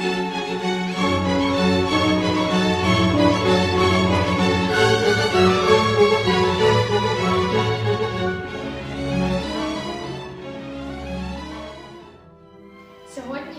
Сьогодні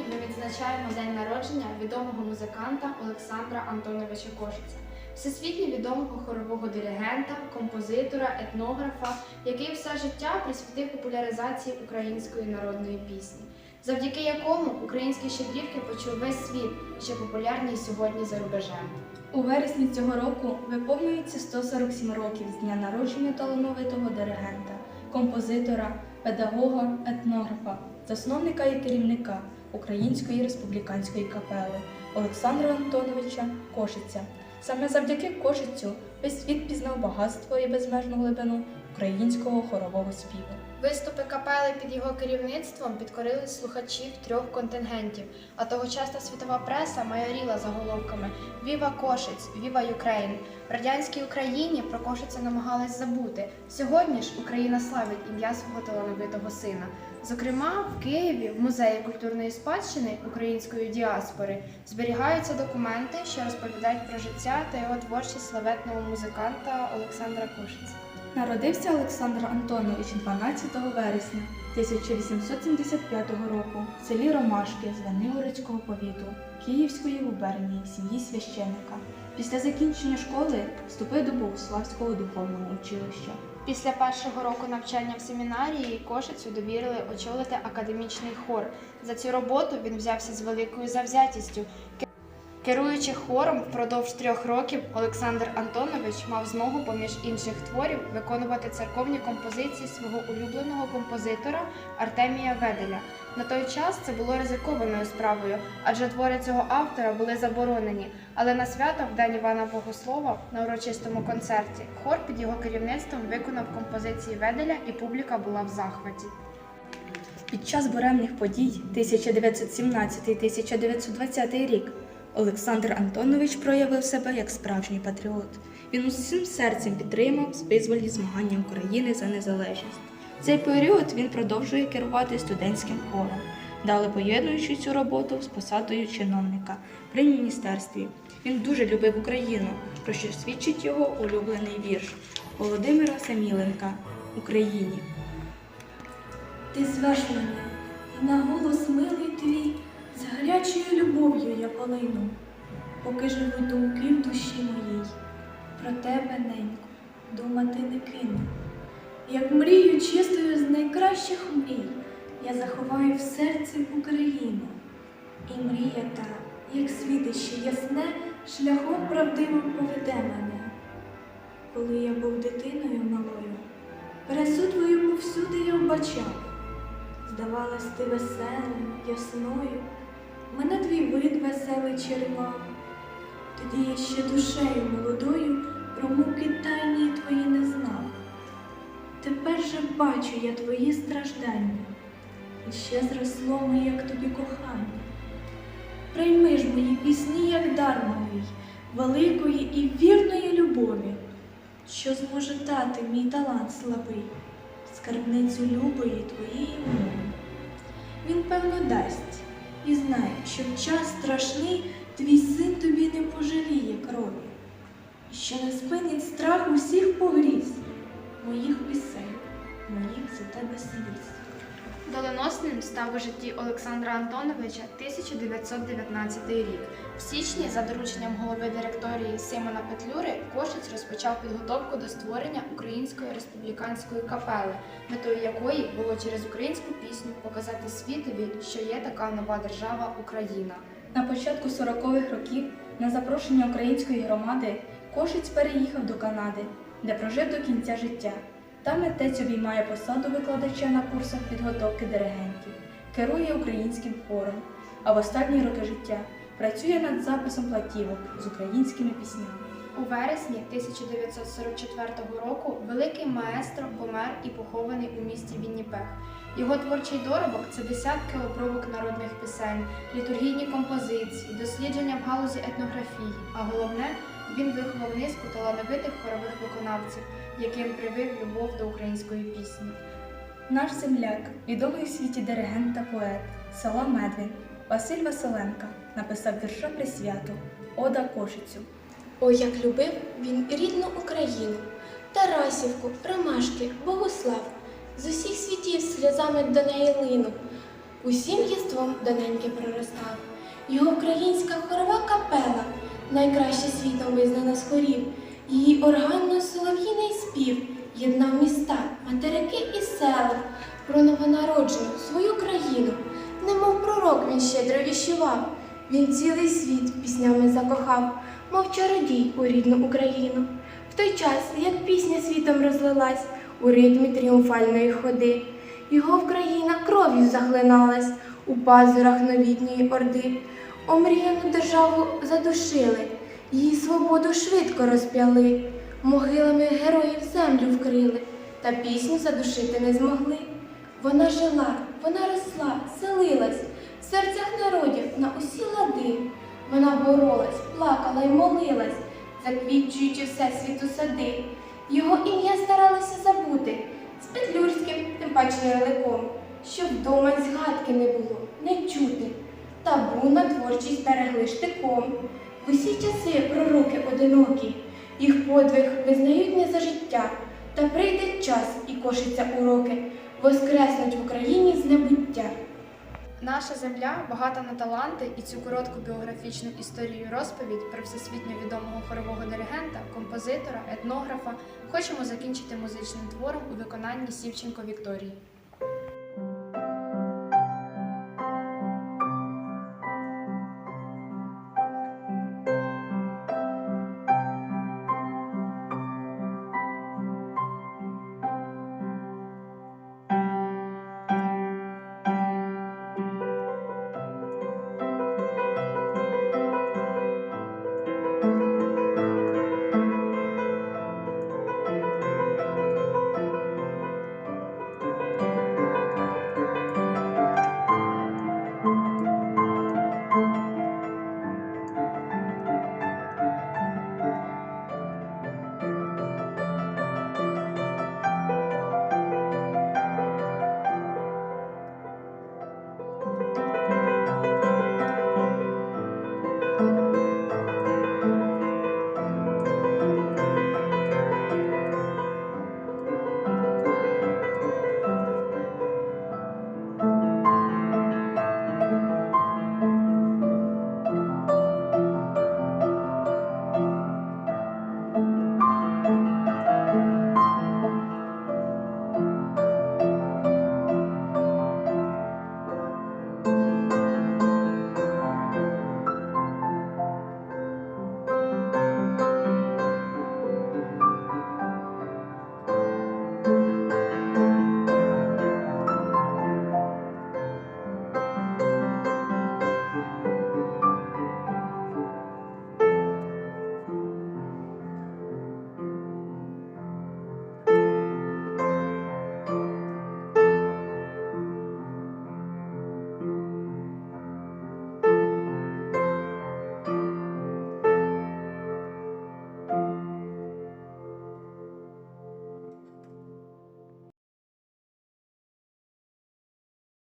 ми відзначаємо день народження відомого музиканта Олександра Антоновича Кошиця, всесвітньо відомого хорового диригента, композитора, етнографа, який все життя присвятив популяризації української народної пісні, завдяки якому українські щедрівки почув весь світ, що популярні сьогодні за рубежем. У вересні цього року виповнюється 147 років з дня народження талановитого диригента, композитора, педагога, етнографа, засновника і керівника Української республіканської капели Олександра Антоновича Кошиця. Саме завдяки Кошицю весь світ пізнав багатство і безмежну глибину українського хорового співу. Виступи капели під його керівництвом підкорили слухачів трьох контингентів, а тогочасна світова преса майоріла заголовками Віва Кошиць, Віва Юкрейн. В радянській Україні про Кошиця намагались забути. Сьогодні ж Україна славить ім'я свого талановитого сина. Зокрема, в Києві, в музеї культурної спадщини української діаспори, зберігаються документи, що розповідають про життя та його творчість славетного музиканта Олександра Кошиця. Народився Олександр Антонович 12 вересня 1875 року в селі Ромашки Звенигородського повіту Київської губернії сім'ї священника. Після закінчення школи вступив до Богославського духовного училища. Після першого року навчання в семінарії Кошицю довірили очолити академічний хор. За цю роботу він взявся з великою завзятістю. Ке- Керуючи хором впродовж трьох років, Олександр Антонович мав змогу, поміж інших творів, виконувати церковні композиції свого улюбленого композитора Артемія Веделя. На той час це було ризикованою справою, адже твори цього автора були заборонені. Але на свято в день Івана Богослова на урочистому концерті хор під його керівництвом виконав композиції Веделя, і публіка була в захваті. Під час буремних подій 1917-1920 рік Олександр Антонович проявив себе як справжній патріот. Він усім серцем підтримав визвольні змагання України за незалежність. В цей період він продовжує керувати студентським хором, дали поєднуючи цю роботу з посадою чиновника при міністерстві. Він дуже любив Україну, про що свідчить його улюблений вірш Володимира Саміленка Україні. Ти звеш мене, і на голос милий твій, гарячою любов'ю я полину, поки живуть думки в душі моїй, про тебе, ненько, думати не кину. Як мрію чистою з найкращих мрій, я заховаю в серці Україну. І мрія та, як світище ясне, шляхом правдивим поведе мене. Коли я був дитиною малою, красу твою повсюди я вбачав. Здавалась ти веселою, ясною, мене твій вид веселий червав. Тоді я ще душею молодою про муки тайні твої не знав. Тепер же бачу я твої страждання, і ще зросло моє к тобі кохання. Прийми ж мої пісні, як дар малий, великої і вірної любові, що зможе дати мій талант слабий, скарбницю любої твоєї мови. Він певно дасть і знай, що в час страшний твій син тобі не пожаліє крові, і що не спинить страх усіх погріз, моїх пісень, моїх за тебе сліз. Доленосним став у житті Олександра Антоновича 1919 рік. В січні, за дорученням голови директорії Симона Петлюри, Кошиць розпочав підготовку до створення Української республіканської капели, метою якої було через українську пісню показати світові, що є така нова держава Україна. На початку 40-х років на запрошення української громади Кошиць переїхав до Канади, де прожив до кінця життя. Там митець обіймає посаду викладача на курсах підготовки диригентів, керує українським хором, а в останні роки життя працює над записом платівок з українськими піснями. У вересні 1944 року великий маестро помер і похований у місті Вінніпех. Його творчий доробок це десятки обробок народних пісень, літургійні композиції, дослідження в галузі етнографії. А головне, він виховав низку талановитих хорових виконавців, яким привив любов до української пісні. Наш земляк, відомий у світі диригент та поет, села Медвін, Василь Василенка написав вірша присвяту Ода Кошицю. Ой, як любив він рідну Україну, Тарасівку, Ромашки, Богослав, з усіх світів сльозами до неї линув, усім єством доненьки проростав. Його українська хорова капела, найкраще світом визнана з хорів, її органно-солов'їний спів єднав міста, материки і села, про новонароджену свою країну, немов пророк він щедро віщував. Він цілий світ піснями закохав, мов чародій у рідну Україну. В той час, як пісня світом розлилась у ритмі тріумфальної ходи, його Україна кров'ю захлиналась у пазурах новітньої орди. Омріяну державу задушили, її свободу швидко розп'яли, могилами героїв землю вкрили, та пісню задушити не змогли. Вона жила, вона росла, селилась в серцях народів на усі лади. Вона боролась, плакала й молилась, заквітчуючи всесвіту сади. Його ім'я старалися забути з Петлюрським, тим паче ярликом, щоб вдома згадки не було, не чути. Табу на творчість берегли штиком. В усі часи пророки одинокі, їх подвиг визнають не за життя. Та прийде час і кошиться уроки, воскреснуть в Україні з небуття. Наша земля багата на таланти, і цю коротку біографічну історію розповідь про всесвітньо відомого хорового диригента, композитора, етнографа хочемо закінчити музичним твором у виконанні Сівченко Вікторії.